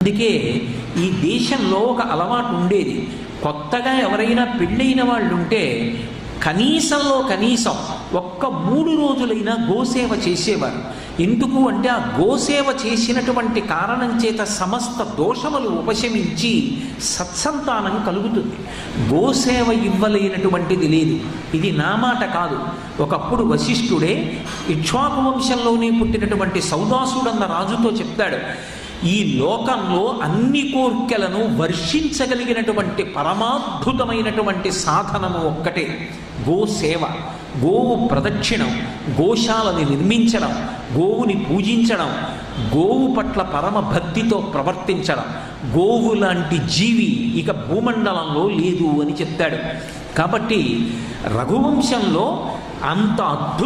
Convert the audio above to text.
అందుకే ఈ దేశంలో ఒక అలవాటు ఉండేది. కొత్తగా ఎవరైనా పెళ్ళైన వాళ్ళు ఉంటే కనీసంలో కనీసం ఒక్క మూడు రోజులైనా గోసేవ చేసేవారు. ఎందుకు అంటే ఆ గోసేవ చేసినటువంటి కారణం చేత సమస్త దోషములు ఉపశమించి సత్సంతానం కలుగుతుంది. గోసేవ ఇవ్వలేనటువంటిది లేదు. ఇది నా మాట కాదు. ఒకప్పుడు వశిష్ఠుడే ఇక్ష్వాకు వంశంలోనే పుట్టినటువంటి సౌదాసుడన్న రాజుతో చెప్తాడు ఈ లోకంలో అన్ని కోర్కెలను వర్షించగలిగినటువంటి పరమాద్భుతమైనటువంటి సాధనము ఒక్కటే. గోసేవ గోవు ప్రదక్షిణం గోశాలని నిర్మించడం గోవుని పూజించడం గోవు పట్ల పరమ భక్తితో ప్రవర్తించడం. గోవు లాంటి జీవి ఇక భూమండలంలో లేదు అని చెప్తాడు. కాబట్టి రఘువంశంలో అంత అద్భుత